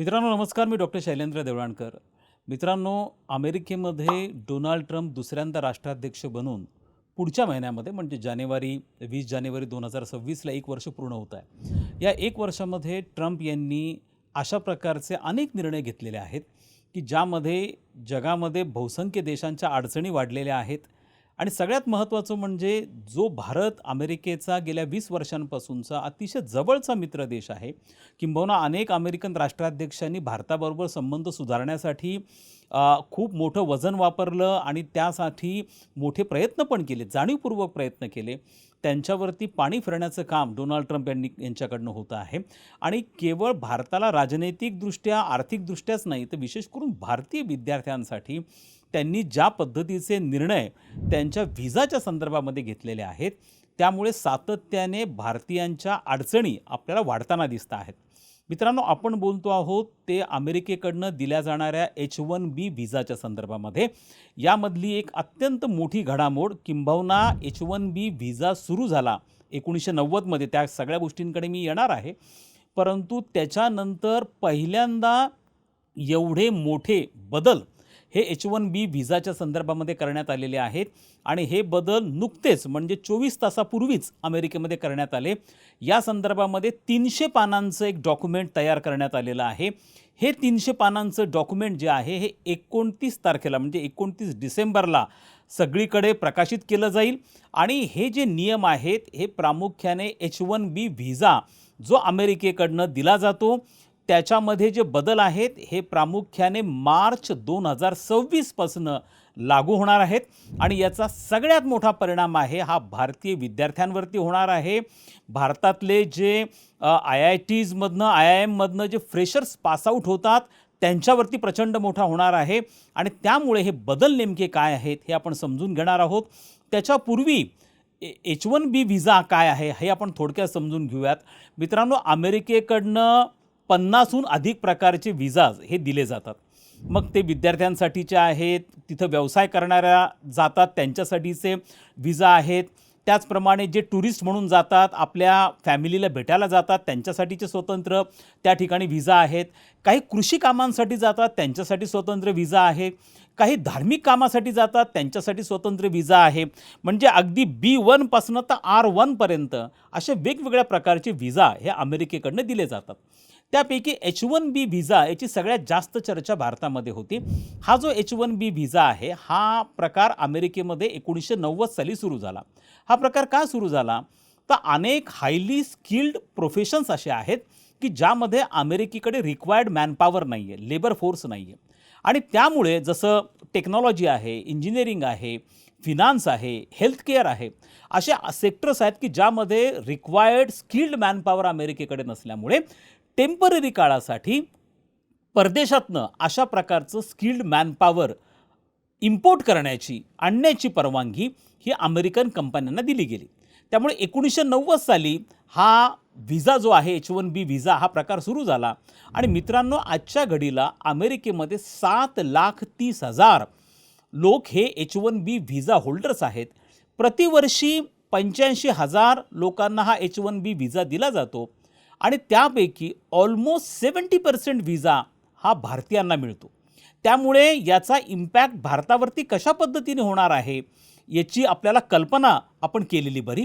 मित्रांनो नमस्कार. मी डॉक्टर शैलेंद्र देवळाणकर. मित्रांनो अमेरिकेमध्ये डोनाल्ड ट्रम्प दुसऱ्यांदा राष्ट्राध्यक्ष बनून पुढच्या महिन्यामध्ये म्हणजे जानेवारी वीस जानेवारी दोन हजार सव्वीसला एक वर्ष पूर्ण होत आहे. या एक वर्षामध्ये ट्रम्प यांनी अशा प्रकारचे अनेक निर्णय घेतलेले आहेत की ज्यामध्ये जगामध्ये बहुसंख्य देशांच्या अडचणी वाढलेल्या आहेत आणि सगळ्यात महत्त्वाचं म्हणजे जो भारत अमेरिकेचा गेल्या वीस वर्षांपासूनचा अतिशय जवळचा मित्र देश आहे किंबहुना अनेक अमेरिकन राष्ट्राध्यक्षांनी भारताबरोबर संबंध सुधारण्यासाठी खूप मोठं वजन वापरलं आणि त्यासाठी मोठे प्रयत्न पण केले जाणीवपूर्वक प्रयत्न केले. त्यांच्यावरती पाणी फिरण्याचं काम डोनाल्ड ट्रम्प यांनी यांच्याकडनं होतं आहे. आणि केवळ भारताला राजनैतिकदृष्ट्या आर्थिकदृष्ट्याच नाही तर विशेष करून भारतीय विद्यार्थ्यांसाठी त्यांनी ज्या पद्धतीचे निर्णय त्यांच्या व्हिजाच्या संदर्भामध्ये घेतलेले आहेत त्यामुळे सातत्याने भारतीयांच्या अडचणी आपल्याला वाढताना दिसत आहेत. मित्रांनो आपण बोलतो आहोत ते अमेरिकेकडनं दिल्या जाणाऱ्या एच वन बी व्हिजाच्या संदर्भामध्ये. यामधली एक अत्यंत मोठी घडामोड किंबहुना एच वन बी व्हिजा सुरू झाला एकोणीसशे नव्वदमध्ये. त्या सगळ्या गोष्टींकडे मी येणार आहे. परंतु त्याच्यानंतर पहिल्यांदा एवढे मोठे बदल हे एच वन बी व्हिजाच्या संदर्भामध्ये करण्यात आलेले आहेत आणि हे बदल नुकतेच म्हणजे चोवीस तासापूर्वीच अमेरिकेमध्ये करण्यात आले. या संदर्भामध्ये तीनशे पानांचं एक डॉक्युमेंट तयार करण्यात आलेलं आहे. हे तीनशे पानांचं डॉक्युमेंट जे आहे हे एकोणतीस तारखेला म्हणजे एकोणतीस डिसेंबरला सगळीकडे प्रकाशित केलं जाईल. आणि हे जे नियम आहेत हे प्रामुख्याने एच वन बी व्हिजा जो अमेरिकेकडनं दिला जातो त्याच्यामध्ये जे बदल आहेत हे प्रामुख्याने मार्च दोन हजार सव्वीसपासनं लागू होणार आहेत. आणि याचा सगळ्यात मोठा परिणाम आहे हा भारतीय विद्यार्थ्यांवरती होणार आहे. भारतातले जे आय आय टीजमधनं आय आय एममधनं जे फ्रेशर्स पासआउट होतात त्यांच्यावरती प्रचंड मोठा होणार आहे. आणि त्यामुळे हे बदल नेमके काय आहेत हे आपण समजून घेणार आहोत. त्याच्यापूर्वी एच वन बी व्हिसा काय आहे हे आपण थोडक्यात समजून घेऊयात. मित्रांनो अमेरिकेकडनं पन्नासहून अधिक प्रकारचे विजाज हे दिले जातात. मग ते विद्यार्थ्यांसाठीचे आहेत तिथं व्यवसाय करणाऱ्या जातात त्यांच्यासाठीचे विजा आहेत. त्याचप्रमाणे जे टुरिस्ट म्हणून जातात आपल्या फॅमिलीला भेटायला जातात त्यांच्यासाठीचे स्वतंत्र त्या ठिकाणी व्हिजा आहेत. काही कृषी कामांसाठी जातात त्यांच्यासाठी स्वतंत्र व्हिजा आहे. काही धार्मिक कामासाठी जातात त्यांच्यासाठी स्वतंत्र व्हिजा आहे. म्हणजे अगदी बी वनपासनं तर आर वनपर्यंत असे वेगवेगळ्या प्रकारचे व्हिजा हे अमेरिकेकडनं दिले जातात. त्यापैकी एच वन बी व्हिजा याची सगळ्यात जास्त चर्चा भारतामध्ये होती. हा जो एच वन बी व्हिजा आहे हा प्रकार अमेरिकेमध्ये एकोणीसशे नव्वद साली सुरू झाला. हा प्रकार का सुरू झाला? तर अनेक हायली स्किल्ड प्रोफेशन्स असे आहेत की ज्यामध्ये अमेरिकेकडे रिक्वायर्ड मॅनपॉवर नाही आहे लेबर फोर्स नाही आहे आणि त्यामुळे जसं टेक्नॉलॉजी आहे इंजिनिअरिंग आहे फिनान्स आहे हेल्थकेअर आहे असे सेक्टर्स आहेत की ज्यामध्ये रिक्वायर्ड स्किल्ड मॅनपॉवर अमेरिकेकडे नसल्यामुळे टेंपररी काळासाठी परदेशातनं अशा प्रकारचं स्किल्ड मॅनपॉवर इम्पोर्ट करण्याची आणण्याची परवानगी ही अमेरिकन कंपन्यांना दिली गेली. त्यामुळे एकोणीसशे नव्वद साली हा व्हिसा जो आहे एच वन बी व्हिसा हा प्रकार सुरू झाला. आणि मित्रांनो आजच्या घडीला अमेरिकेमध्ये सात लाख तीस हजार लोक हे H one B visa holders आहेत. प्रतिवर्षी पंच्याऐंशी हजार लोकांना हा एच वन बी व्हिसा दिला जातो. आणि त्यापैकी ऑलमोस्ट सेवन्टी पर्सेंट विजा हा भारतीयांना मिळतो. त्यामुळे याचा इम्पॅक्ट भारतावरती कशा पद्धतीने होणार आहे याची आपल्याला कल्पना आपण केलेली बरी.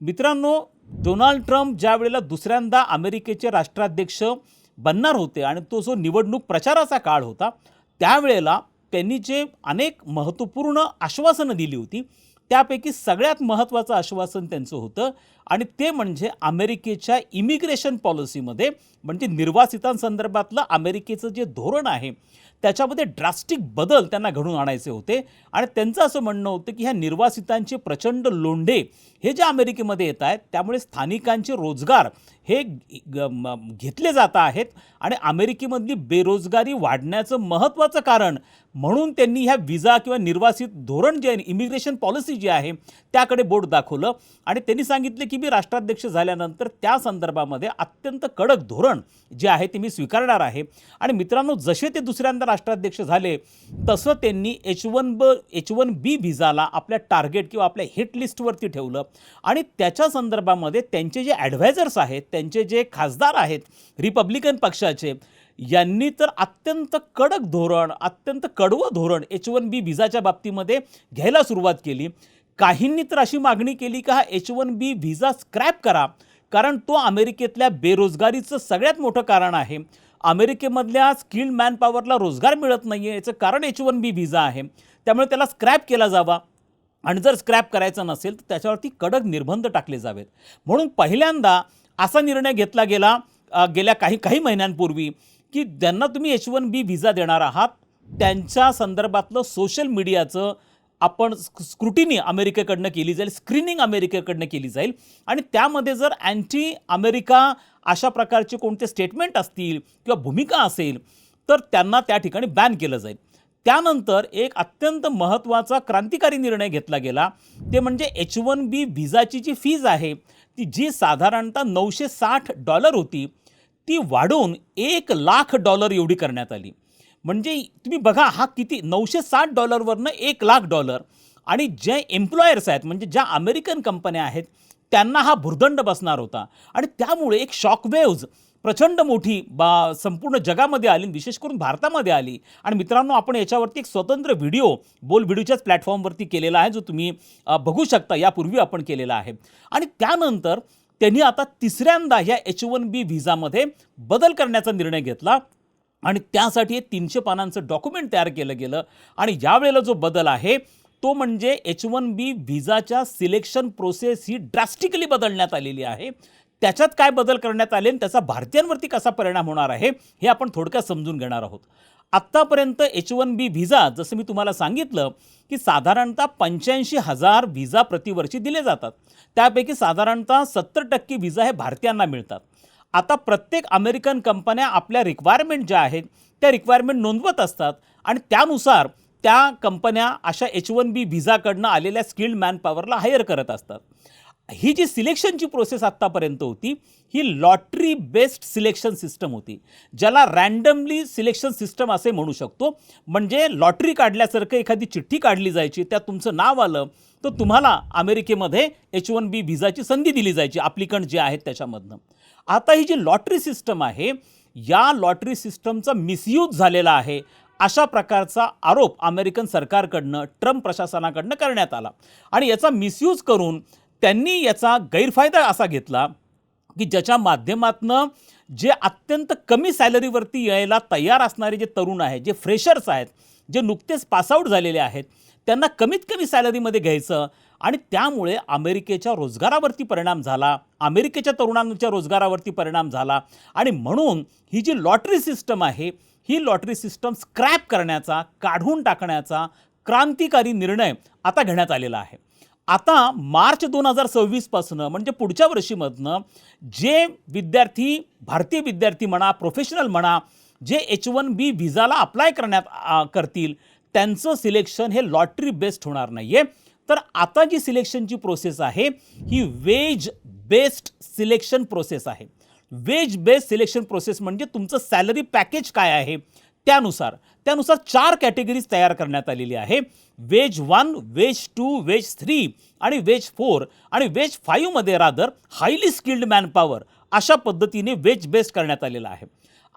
मित्रांनो डोनाल्ड ट्रम्प ज्या वेळेला दुसऱ्यांदा अमेरिकेचे राष्ट्राध्यक्ष बनणार होते आणि तो जो निवडणूक प्रचाराचा काळ होता त्यावेळेला त्यांनी जे अनेक महत्त्वपूर्ण आश्वासनं दिली होती त्यापैकी सगळ्यात महत्त्वाचं आश्वासन त्यांचं होतं आणि ते म्हणजे अमेरिकेच्या इमिग्रेशन पॉलिसीमध्ये म्हणजे निर्वासितांसंदर्भातलं अमेरिकेचं जे धोरण आहे त्याच्यामध्ये ड्रास्टिक बदल त्यांना घडून आणायचे होते. आणि त्यांचं असं म्हणणं होतं की ह्या निर्वासितांचे प्रचंड लोंढे हे जे अमेरिकेमध्ये येत आहेत त्यामुळे स्थानिकांचे रोजगार हे ग- घेतले जात आहेत आणि अमेरिकेमधली बेरोजगारी वाढण्याचं महत्त्वाचं कारण म्हणून त्यांनी ह्या विजा किंवा निर्वासित धोरण जे आहे इमिग्रेशन पॉलिसी जी आहे त्याकडे बोट दाखवलं. आणि त्यांनी सांगितले की बी राष्ट्राध्यक्ष झाल्यानंतर त्या संदर्भामध्ये अत्यंत कडक धोरण जे आहे ते मी स्वीकारणार आहे. आणि मित्रांनो जसे ते दुसऱ्यांदा राष्ट्राध्यक्ष झाले तसं त्यांनी H one B H one B व्हिजाला आपल्या टार्गेट किंवा आपल्या हिट लिस्टवरती ठेवलं. आणि त्याच्या संदर्भामध्ये त्यांचे जे ॲडवायझर्स आहेत त्यांचे जे खासदार आहेत रिपब्लिकन पक्षाचे यांनी तर अत्यंत कडक धोरण अत्यंत कडवं धोरण एच वन बी व्हिजाच्या बाबतीमध्ये घ्यायला सुरुवात केली. काहींनी तर अशी मागणी केली का हा H one B visa scrap करा कारण तो अमेरिकेतल्या बेरोजगारीचं सगळ्यात मोठं कारण आहे. अमेरिकेमधल्या स्किल्ड मॅनपॉवरला रोजगार मिळत नाही आहे याचं कारण एच वन बी व्हिसा आहे. त्यामुळे त्याला स्क्रॅप केला जावा. आणि जर स्क्रॅप करायचं नसेल तर त्याच्यावरती कडक निर्बंध टाकले जावेत. म्हणून पहिल्यांदा असा निर्णय घेतला गेला गेल्या काही काही महिन्यांपूर्वी की ज्यांना तुम्ही एच वन बी व्हिसा देणार आहात त्यांच्या संदर्भातलं सोशल मीडियाचं आपण स्क्रुटिनी अमेरिकेकडनं केली जाईल स्क्रीनिंग अमेरिकेकडनं केली जाईल. आणि त्यामध्ये जर अँटी अमेरिका अशा प्रकारचे कोणते स्टेटमेंट असतील किंवा भूमिका असेल तर त्यांना त्या ठिकाणी बॅन केलं जाईल. त्यानंतर एक अत्यंत महत्त्वाचा क्रांतिकारी निर्णय घेतला गेला. ते म्हणजे एच वन बी व्हिजाची जी फीज आहे ती जी साधारणतः नऊशे साठ डॉलर होती ती वाढवून एक लाख डॉलर एवढी करण्यात आली. म्हणजे तुम्ही बघा हा किती नऊशे साठ डॉलरवरनं एक लाख डॉलर. आणि जे एम्प्लॉयर्स आहेत म्हणजे ज्या अमेरिकन कंपन्या आहेत त्यांना हा भुर्दंड बसणार होता. आणि त्यामुळे एक शॉकवेव्ज प्रचंड मोठी बा संपूर्ण जगामध्ये आली आणि विशेष करून भारतामध्ये आली. आणि मित्रांनो आपण याच्यावरती एक स्वतंत्र व्हिडिओ बोल व्हिडिओच्याच प्लॅटफॉर्मवरती केलेला आहे जो तुम्ही बघू शकता यापूर्वी आपण केलेला आहे. आणि त्यानंतर त्यांनी आता तिसऱ्यांदा ह्या एच वन बी व्हिजामध्ये बदल करण्याचा निर्णय घेतला. आणि त्यासाठी तीनशे पानांचं डॉक्युमेंट तयार केलं गेलं. आणि यावेळेला जो बदल आहे तो म्हणजे एच वन बी व्हिजाच्या सिलेक्शन प्रोसेस ही ड्रास्टिकली बदलण्यात आलेली आहे. त्याच्यात काय बदल करण्यात आले आणि त्याचा भारतीयांवरती कसा परिणाम होणार आहे हे आपण थोडक्यात समजून घेणार आहोत. आत्तापर्यंत एच वन बी व्हिजा जसं मी तुम्हाला सांगितलं की साधारणतः पंच्याऐंशी हजार व्हिजा प्रतिवर्षी दिले जातात. त्यापैकी साधारणतः सत्तर टक्के व्हिजा हे भारतीयांना मिळतात. आता प्रत्येक अमेरिकन कंपन्या आपल्या रिक्वायरमेंट ज्या आहेत त्या रिक्वायरमेंट नोंदवत असतात आणि त्यानुसार त्या कंपन्या अशा एच वन बी व्हिजाकडनं आलेल्या स्किल्ड मॅनपॉवरला हायर करत असतात. ही जी सिलेक्शनची प्रोसेस आत्तापर्यंत होती ही लॉटरी बेस्ड सिलेक्शन सिस्टम होती ज्याला रँडमली सिलेक्शन सिस्टम असे म्हणू शकतो. म्हणजे लॉटरी काढल्यासारखं एखादी चिठ्ठी काढली जायची त्यात तुमचं नाव आलं तर तुम्हाला अमेरिकेमध्ये एच वन बी व्हिजाची संधी दिली जायची अप्लिकंट जे आहेत त्याच्यामधनं. आता ही जी लॉटरी सिस्टम आहे या लॉटरी सिस्टमचा मिसयूज झालेला आहे अशा प्रकारचा आरोप अमेरिकन सरकारकडनं ट्रम्प प्रशासनाकडनं करण्यात आला. आणि याचा मिसयूज करून त्यांनी याचा गैरफायदा असा घेतला की ज्याच्या माध्यमातनं जे अत्यंत कमी सॅलरीवरती यायला तयार असणारे जे तरुण आहेत जे फ्रेशर्स आहेत जे नुकतेच पासआउट झालेले आहेत त्यांना कमीत कमी सॅलरीमध्ये घ्यायचं आणि त्यामुळे अमेरिकेच्या रोजगारावरती परिणाम झाला अमेरिकेच्या तरुणांच्या रोजगारावरती परिणाम झाला आणि म्हणून ही जी लॉटरी सिस्टम आहे ही लॉटरी सिस्टम स्क्रॅप करण्याचा काढून टाकण्याचा क्रांतिकारी निर्णय आता घेण्यात आलेला आहे. आता मार्च दोन हजार सव्वीसपासनं म्हणजे पुढच्या वर्षीमधनं जे विद्यार्थी भारतीय विद्यार्थी म्हणा प्रोफेशनल म्हणा जे एच वन बी व्हिजाला अप्लाय करण्यात करतील त्यांचं सिलेक्शन हे लॉटरी बेस्ड होणार नाही आहे तर आता जी सिलेक्शनची प्रोसेस आहे ही वेज बेस्ड सिलेक्शन प्रोसेस आहे. वेज बेस्ड सिलेक्शन प्रोसेस म्हणजे तुमचं सॅलरी पॅकेज काय आहे त्यानुसार. त्यानुसार चार कॅटेगरीज तयार करण्यात आलेली आहे. Wage one wage two wage three आणि वेज फोर आणि वेज फाईव्हमध्ये रादर हायली स्किल्ड मॅनपॉवर अशा पद्धतीने वेज बेस्ड करण्यात आलेलं आहे.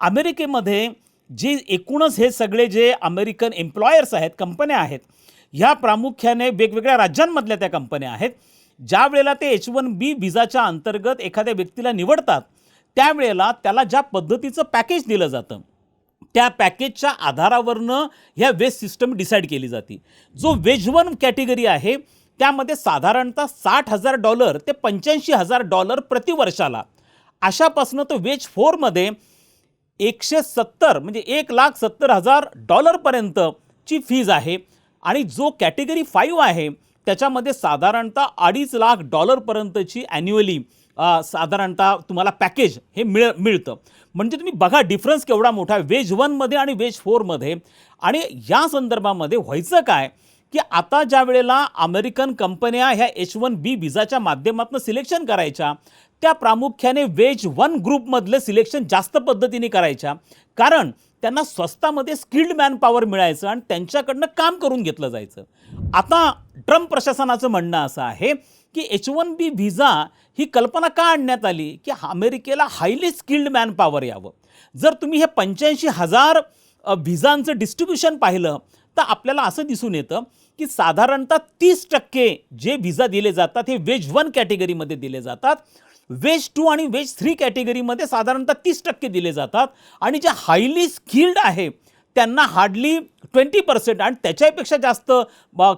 अमेरिकेमध्ये जे एकूणच हे सगळे जे अमेरिकन एम्प्लॉयर्स आहेत कंपन्या आहेत ह्या प्रामुख्याने वेगवेगळ्या राज्यांमधल्या त्या कंपन्या आहेत. ज्या वेळेला ते एच वन बी विजाच्या अंतर्गत एखाद्या व्यक्तीला निवडतात त्यावेळेला त्याला ज्या पद्धतीचं पॅकेज दिलं जातं त्या पॅकेजच्या आधारावरनं ह्या वेज सिस्टम डिसाईड केली जाते. जो वेज वन कॅटेगरी आहे त्यामध्ये साधारणतः साठ हजार डॉलर ते पंच्याऐंशी हजार डॉलर प्रतिवर्षाला अशापासनं तो वेज फोरमध्ये एकशे सत्तर म्हणजे एक लाख सत्तर हजार डॉलरपर्यंतची फीज आहे. आणि जो कॅटेगरी फाईव्ह आहे त्याच्यामध्ये साधारणतः अडीच लाख डॉलरपर्यंतची ॲन्युअली साधारणतः तुम्हाला पॅकेज हे मिळ मिळतं. म्हणजे तुम्ही बघा डिफरन्स केवढा मोठा आहे. वेज वनमध्ये आणि वेज फोरमध्ये आणि या संदर्भामध्ये व्हायचं काय? की आता ज्या वेळेला अमेरिकन कंपन्या ह्या एच वन बी विजाच्या माध्यमातून सिलेक्शन करायच्या त्या प्रामुख्याने वेज वन ग्रुपमधलं सिलेक्शन जास्त पद्धतीने करायच्या. कारण त्यांना स्वस्तामध्ये स्किल्ड मॅन पॉवर मिळायचं आणि त्यांच्याकडनं काम करून घेतलं जायचं. आता ट्रम्प प्रशासनाचं म्हणणं असं आहे की एच वन बी व्हिसा ही कल्पना का आणण्यात आली? की अमेरिकेला हायली स्किल्ड मॅन पॉवर यावं. जर तुम्ही हे पंच्याऐंशी हजार अ, व्हिजांचं डिस्ट्रीब्युशन पाहिलं तर आपल्याला असं दिसून येतं की साधारणतः तीस टक्के जे व्हिजा दिले जातात हे वेज वन कॅटेगरीमध्ये दिले जातात. वेज टू आणि वेज थ्री कॅटेगरीमध्ये साधारणतः तीस टक्के दिले जातात. आणि जे हायली स्किल्ड आहे त्यांना हार्डली ट्वेंटी पर्सेंट आणि त्याच्यापेक्षा जास्त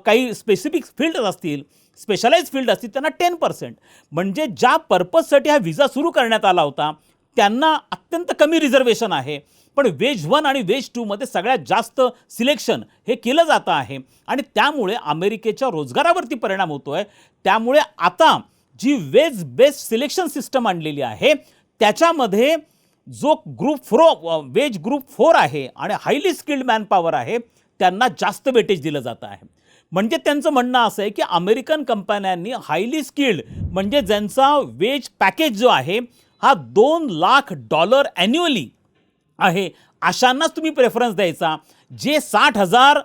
काही स्पेसिफिक फील्ड असतील स्पेशलाइज फील्ड असतील त्यांना टेन पर्सेंट म्हणजे ज्या पर्पजसाठी हा विजा सुरू करण्यात आला होता त्यांना अत्यंत कमी रिझर्वेशन आहे. पण वेज वन आणि वेज टूमध्ये सगळ्यात जास्त सिलेक्शन हे केलं जातं आहे. आणि त्यामुळे अमेरिकेच्या रोजगारावरती परिणाम होतो आहे त्यामुळे आता जी वेज बेस्ड सिलेक्शन सिस्टम आणलेली आहे त्याच्यामध्ये जो group four wage group four आहे आणि हायली स्किल्ड मॅनपॉवर आहे त्यांना जास्त वेटेज दिलं जातं आहे. म्हणजे त्यांचं म्हणणं असं आहे की अमेरिकन कंपन्यांनी हायली स्किल्ड म्हणजे ज्यांचा वेज पॅकेज जो आहे हा दोन लाख डॉलर ॲन्युअली आहे अशांनाच तुम्ही प्रेफरन्स द्यायचा. जे साठ हजार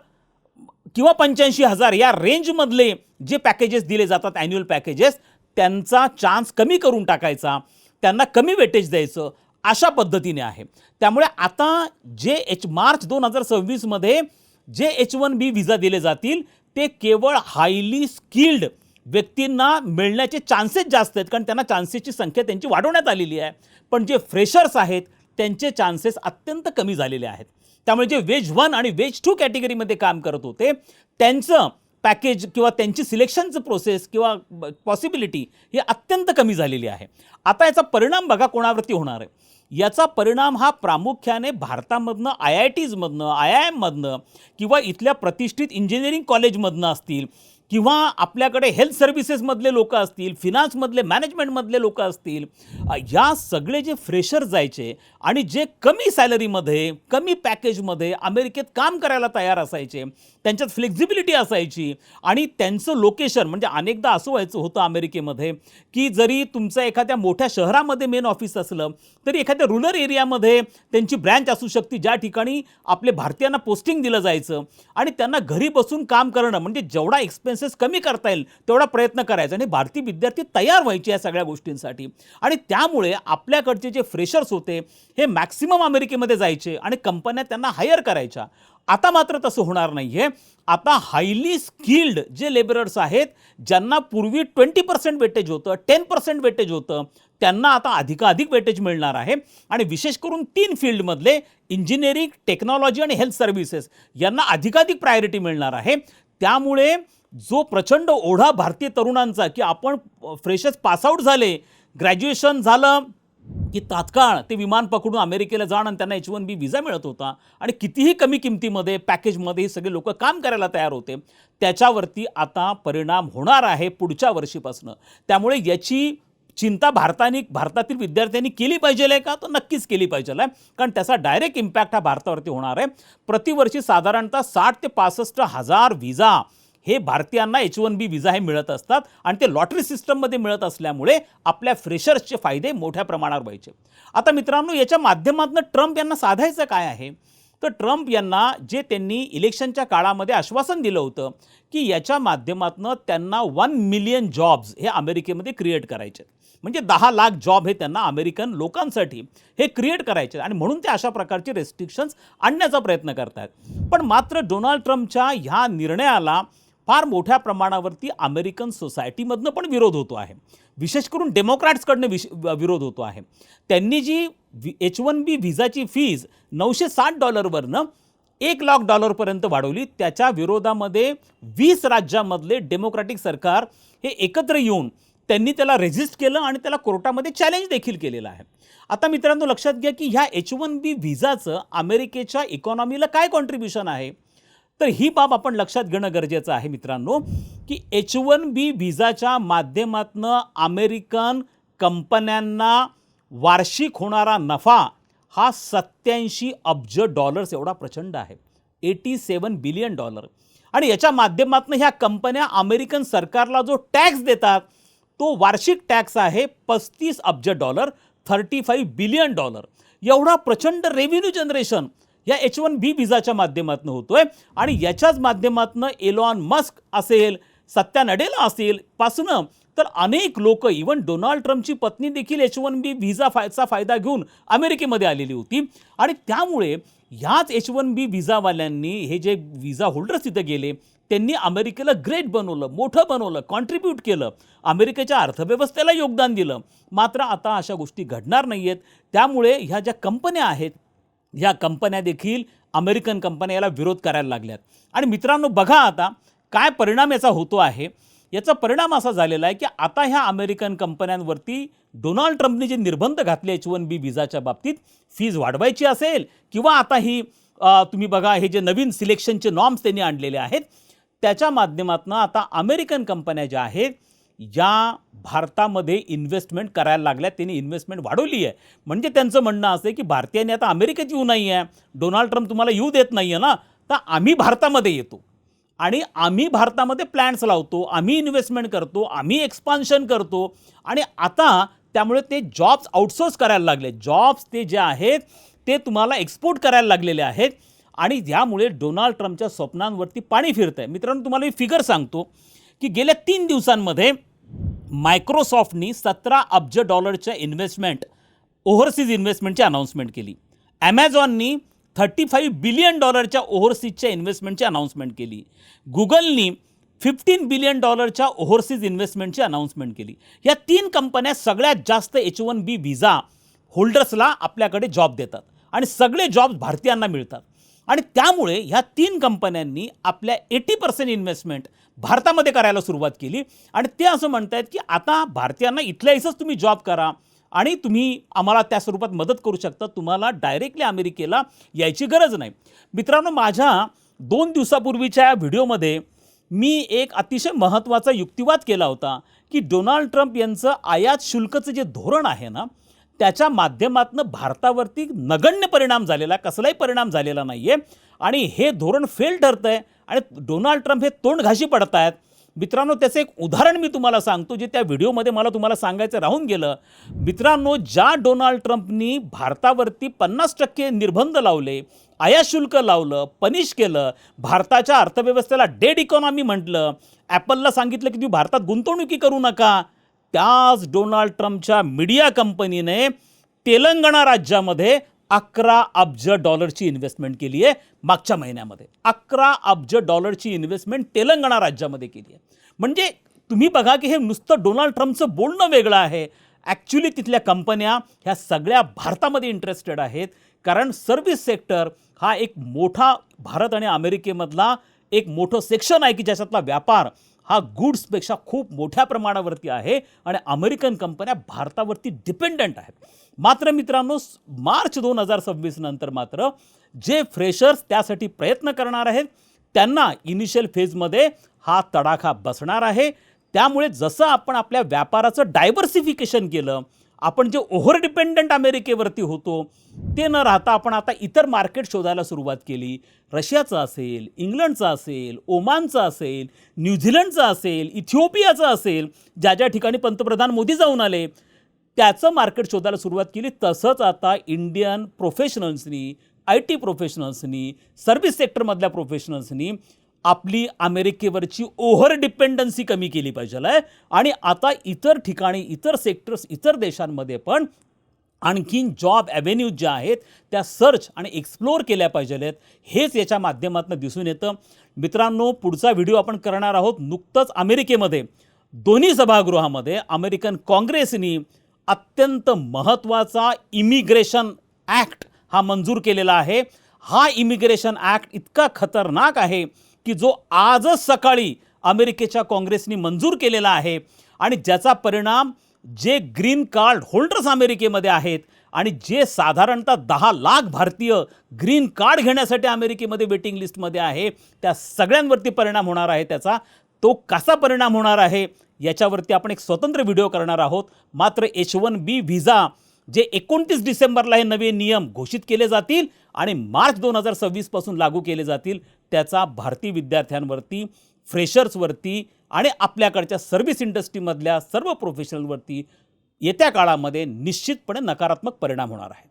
किंवा पंच्याऐंशी हजार या रेंजमधले जे पॅकेजेस दिले जातात ॲन्युअल पॅकेजेस त्यांचा चान्स कमी करून टाकायचा त्यांना कमी वेटेज द्यायचं अशा पद्धतीने आहे. त्यामुळे आता जे एच मार्च दोन हजार सव्वीसमध्ये जे एच वन बी व्हिजा दिले जातील ते केवळ हायली स्किल्ड व्यक्तींना मिळण्याचे चान्सेस जास्त आहेत कारण त्यांना चान्सेसची संख्या त्यांची वाढवण्यात आलेली आहे. पण जे फ्रेशर्स आहेत त्यांचे चान्सेस अत्यंत कमी झालेले आहेत. त्यामुळे जे वेज वन आणि वेज टू कॅटेगरीमध्ये काम करत होते त्यांचं पॅकेज किंवा त्यांची सिलेक्शनचं प्रोसेस किंवा पॉसिबिलिटी ही अत्यंत कमी झालेली आहे. आता याचा परिणाम बघा कोणावरती होणार आहे. याचा परिणाम हा प्रामुख्याने भारतामधनं आय आय टीजमधनं आय आय एममधनं किंवा इथल्या प्रतिष्ठित इंजिनिअरिंग कॉलेजमधनं असतील किंवा आपल्याकडे हेल्थ सर्व्हिसेसमधले लोक असतील फिनान्समधले मॅनेजमेंटमधले लोक असतील या सगळे जे फ्रेशर जायचे आणि जे कमी सॅलरीमध्ये कमी पॅकेजमध्ये अमेरिकेत काम करायला तयार असायचे त्यांच्यात फ्लेक्झिबिलिटी असायची. आणि त्यांचं लोकेशन म्हणजे अनेकदा असं व्हायचं होतं अमेरिकेमध्ये की जरी तुमचं एखाद्या मोठ्या शहरामध्ये मेन ऑफिस असलं तरी एखाद्या रुरल एरियामध्ये त्यांची ब्रँच असू शकते ज्या ठिकाणी आपले भारतीयांना पोस्टिंग दिलं जायचं. आणि त्यांना घरी बसून काम करणं म्हणजे जेवढा एक्सपेन्सेस कमी करता येईल तेवढा प्रयत्न करायचा. आणि भारतीय विद्यार्थी तयार व्हायचे या सगळ्या गोष्टींसाठी. आणि त्यामुळे आपल्याकडचे जे फ्रेशर्स होते हे मॅक्सिमम अमेरिकेमध्ये जायचे आणि कंपन्या त्यांना हायर करायच्या. आता मात्र तसं होणार नाही आहे आता हायली स्किल्ड जे लेबरर्स आहेत ज्यांना पूर्वी ट्वेंटी पर्सेंट वेटेज होतं टेन पर्सेंट वेटेज होतं त्यांना आता अधिकाधिक वेटेज मिळणार आहे. आणि विशेष करून तीन फील्डमधले इंजिनिअरिंग टेक्नॉलॉजी आणि हेल्थ सर्व्हिसेस यांना अधिकाधिक प्रायोरिटी मिळणार आहे. त्यामुळे जो प्रचंड ओढा भारतीय तरुणांचा की आपण फ्रेशर्स पासआउट झाले ग्रॅज्युएशन झालं की तात्काळ ते विमान पकडून अमेरिकेला जाण आणि त्यांना एच वन बी व्हिजा मिळत होता. आणि कितीही कमी किमतीमध्ये पॅकेजमध्ये हे सगळे लोक काम करायला तयार होते. त्याच्यावरती आता परिणाम होणार आहे पुढच्या वर्षीपासून. त्यामुळे याची चिंता भारताने भारतातील विद्यार्थ्यांनी केली पाहिजे आहे का? तर नक्कीच केली पाहिजे आहे. कारण त्याचा डायरेक्ट इम्पॅक्ट हा भारतावरती होणार आहे. प्रतिवर्षी साधारणतः साठ ते पासष्ट हजार व्हिजा हे भारतीयांना एच वन बी व्हिजा हे मिळत असतात आणि ते लॉटरी सिस्टममध्ये मिळत असल्यामुळे आपल्या फ्रेशर्सचे फायदे मोठ्या प्रमाणावर व्हायचे. आता मित्रांनो याच्या माध्यमातून ट्रम्प यांना साधायचं काय आहे? तर ट्रम्प यांना जे त्यांनी इलेक्शनच्या काळामध्ये आश्वासन दिलं होतं की याच्या माध्यमातून त्यांना वन मिलियन जॉब्स हे अमेरिकेमध्ये क्रिएट करायचे. आहेत. म्हणजे दहा लाख जॉब हे त्यांना अमेरिकन लोकांसाठी हे क्रिएट करायचे आणि म्हणून ते अशा प्रकारचे रेस्ट्रिक्शन्स आणण्याचा प्रयत्न करतायत. पण मात्र डोनाल्ड ट्रम्पच्या ह्या निर्णयाला फार मोठ्या प्रमाणावरती अमेरिकन सोसायटीमधनं पण विरोध होतो आहे. विशेष करून डेमोक्रॅट्सकडनं विश विरोध होतो आहे. त्यांनी जी एच वन बी व्हिजाची फीज नऊशे साठ डॉलरवरनं एक लाख डॉलरपर्यंत वाढवली. त्याच्या विरोधामध्ये वीस राज्यामधले डेमोक्रॅटिक सरकार हे एकत्र येऊन त्यांनी त्याला रेजिस्ट केलं आणि त्याला कोर्टामध्ये चॅलेंज देखील केलेलं आहे. आता मित्रांनो लक्षात घ्या की ह्या एच वन बी व्हिजाचं अमेरिकेच्या इकॉनॉमीला काय कॉन्ट्रीब्युशन आहे? तर ही बाब आपण लक्षात घेणं गरजेचं आहे मित्रांनो की एच वन बी व्हिजाच्या माध्यमातनं अमेरिकन कंपन्यांना वार्षिक होणारा नफा हा सत्याऐंशी अब्ज डॉलर्स एवढा प्रचंड आहे. Eighty seven billion dollar. आणि याच्या माध्यमातून ह्या कंपन्या अमेरिकन सरकारला जो टॅक्स देतात तो वार्षिक टॅक्स आहे पस्तीस अब्ज dollar thirty five billion dollar. एवढा प्रचंड रेव्हेन्यू जनरेशन या एच वन बी व्हिजाच्या माध्यमातून होतोय. आणि याच्याच माध्यमातून एलॉन मस्क असेल सत्या नडेला असेल पासून तर अनेक लोक इवन डोनाल्ड ट्रम्पची पत्नी देखील एच वन बी व्हिजा फायचा फायदा घेऊन अमेरिकेमध्ये आलेली होती. आणि त्यामुळे ह्याच एच वन बी व्हिजावाल्यांनी हे जे व्हिजा होल्डर्स तिथे गेले त्यांनी अमेरिकेला ग्रेट बनवलं मोठं बनवलं कॉन्ट्रीब्यूट केलं. अमेरिकेच्या अर्थव्यवस्थेला योगदान दिलं. मात्र आता अशा गोष्टी घडणार नाही आहेत त्यामुळे ह्या ज्या कंपन्या आहेत ह्या कंपन्या देखील अमेरिकन कंपन्या याला विरोध करायला लागल्यात. आणि मित्रांनो बघा आता काय परिणाम याचा होतो आहे. याचा परिणाम असा झालेला आहे की आता ह्या अमेरिकन कंपन्यांवरती डोनाल्ड ट्रम्पने जे निर्बंध घातले एच वन बी विजाच्या बाबतीत फीज वाढवायची असेल किंवा आता ही तुम्ही बघा हे जे नवीन सिलेक्शनचे नॉर्म्स त्यांनी आणलेले आहेत त्याच्या माध्यमातून आता अमेरिकन कंपन्या ज्या आहेत या भारतामध्ये इन्व्हेस्टमेंट करायला लागल्यात त्यांनी इन्व्हेस्टमेंट वाढवली आहे. म्हणजे त्यांचं म्हणणं असं आहे की भारतीयांनी आता अमेरिकेत येऊ नाही आहे डोनाल्ड ट्रम्प तुम्हाला येऊ देत नाही आहे ना. तर आम्ही भारतामध्ये येतो. आणि आम्ही भारतामध्ये प्लॅन्स लावतो. आम्ही इन्व्हेस्टमेंट करतो. आम्ही एक्सपान्शन करतो. आणि आता त्यामुळे ते जॉब्स आउटसोर्स करायला लागले. जॉब्स ते जे आहेत ते तुम्हाला एक्सपोर्ट करायला लागलेले आहेत. आणि यामुळे डोनाल्ड ट्रम्पच्या स्वप्नांवरती पाणी फिरतं आहे मित्रांनो तुम्हाला मी फिगर सांगतो की गेल्या तीन दिवसांमध्ये मायक्रोसॉफ्टनी सतरा अब्ज डॉलरच्या इन्व्हेस्टमेंट ओव्हरसीज इन्व्हेस्टमेंटची अनाऊन्समेंट केली. ॲमेझॉननी थर्टी फाईव्ह बिलियन डॉलरच्या ओव्हरसीजच्या इन्व्हेस्टमेंटची अनाऊन्समेंट केली. गुगलनी फिफ्टीन बिलियन डॉलरच्या ओव्हरसीज इन्व्हेस्टमेंटची अनाऊन्समेंट केली. या तीन कंपन्या सगळ्यात जास्त एच वन बी व्हिजा होल्डर्सला आपल्याकडे जॉब देतात आणि सगळे जॉब्स भारतीयांना मिळतात. आणि त्यामुळे ह्या तीन कंपन्यांनी आपल्या एटी पर्सेंट इन्व्हेस्टमेंट भारतामध्ये करायला सुरुवात केली. आणि ते असं म्हणतायत की आता भारतीयांना इथल्या इथंच तुम्ही जॉब करा आणि तुम्ही आम्हाला त्या स्वरूपात मदत करू शकता. तुम्हाला डायरेक्टली अमेरिकेला यायची गरज नाही. मित्रांनो माझ्या दोन दिवसापूर्वीच्या या व्हिडिओमध्ये मी एक अतिशय महत्त्वाचा युक्तिवाद केला होता की डोनाल्ड ट्रम्प यांचं आयात शुल्कचं जे धोरण आहे ना त्याच्या माध्यमातून भारतावरती नगण्य परिणाम झालेला कसलाही परिणाम झालेला नाही आहे आणि हे धोरण फेल ठरतं आहे आणि डोनाल्ड ट्रम्प हे तोंड घाशी पडत आहेत मित्रांनो त्याचं एक उदाहरण मी तुम्हाला सांगतो जे त्या व्हिडिओमध्ये मला तुम्हाला सांगायचं राहून गेलं. मित्रांनो ज्या डोनाल्ड ट्रम्पनी भारतावरती पन्नास टक्के निर्बंध लावले आयात शुल्क लावलं पनिश केलं भारताच्या अर्थव्यवस्थेला डेड इकॉनॉमी म्हटलं ॲपलला सांगितलं की तुम्ही भारतात गुंतवणुकी करू नका त्याच डोनाल्ड ट्रम्पच्या मीडिया कंपनीने तेलंगणा राज्यामध्ये अकरा अब्ज डॉलरची इन्व्हेस्टमेंट केली आहे मागच्या महिन्यामध्ये. अकरा अब्ज डॉलरची इन्व्हेस्टमेंट तेलंगणा राज्यामध्ये केली आहे. म्हणजे तुम्ही बघा की हे नुसतं डोनाल्ड ट्रम्पचं बोलणं वेगळं आहे. ॲक्च्युली तिथल्या कंपन्या ह्या सगळ्या भारतामध्ये इंटरेस्टेड आहेत. कारण सर्व्हिस सेक्टर हा एक मोठा भारत आणि अमेरिकेमधला एक मोठं सेक्शन आहे की ज्याच्यातला व्यापार हा गुड्सपेक्षा खूप मोठ्या प्रमाणावरती आहे आणि अमेरिकन कंपन्या भारतावरती डिपेंडंट आहेत. मात्र मित्रांनो मार्च दोन हजार सव्वीस नंतर मात्र जे फ्रेशर्स त्यासाठी प्रयत्न करणार आहेत त्यांना इनिशियल फेजमध्ये हा तडाखा बसणार आहे. त्यामुळे जसं आपण आपल्या व्यापाराचं डायव्हर्सिफिकेशन केलं आपण जे ओव्हर डिपेंडंट अमेरिकेवरती होतो ते न राहता आपण आता इतर मार्केट शोधायला सुरुवात केली. रशियाचं असेल इंग्लंडचं असेल ओमानचं असेल न्यूझीलंडचं असेल इथिओपियाचं असेल ज्या ज्या ठिकाणी पंतप्रधान मोदी जाऊन आले त्याचं मार्केट शोधायला सुरुवात केली. तसंच आता इंडियन प्रोफेशनल्सनी आय टी प्रोफेशनल्सनी सर्व्हिस सेक्टरमधल्या प्रोफेशनल्सनी आपली अमेरिकेवरची ओव्हर डिपेंडन्सी कमी केली पाहिजे आहे. आणि आता इतर ठिकाणी इतर सेक्टर्स इतर देशांमध्ये पण आणखीन जॉब ॲव्हेन्यूज ज्या आहेत त्या सर्च आणि एक्सप्लोर केल्या पाहिजेत आहेत. हेच याच्या माध्यमातून दिसून येतं. मित्रांनो पुढचा व्हिडिओ आपण करणार आहोत नुकतंच अमेरिकेमध्ये. दोन्ही सभागृहामध्ये अमेरिकन काँग्रेसनी अत्यंत महत्त्वाचा इमिग्रेशन ॲक्ट हा मंजूर केलेला आहे. हा इमिग्रेशन ॲक्ट इतका खतरनाक आहे की जो आजच सकाळी अमेरिकेच्या काँग्रेसनी मंजूर केलेला आहे आणि ज्याचा परिणाम जे ग्रीन कार्ड होल्डर्स अमेरिकेमध्ये आहेत आणि जे साधारणतः दहा लाख भारतीय ग्रीन कार्ड घेण्यासाठी अमेरिकेमध्ये वेटिंग लिस्टमध्ये आहे त्या सगळ्यांवरती परिणाम होणार आहे त्याचा तो कसा परिणाम होणार आहे याच्यावरती आपण एक स्वतंत्र व्हिडिओ करणार आहोत. मात्र एच वन बी व्हिजा जे एकोणतीस डिसेंबरला हे नवे नियम घोषित केले जातील आणि मार्च दोन हजार सव्वीसपासून लागू केले जातील त्याचा भारतीय विद्यार्थ्यांवरती फ्रेशर्सवरती आणि आपल्याकडच्या सर्व्हिस इंडस्ट्रीमधल्या सर्व प्रोफेशनलवरती येत्या काळामध्ये निश्चितपणे नकारात्मक परिणाम होणार आहे.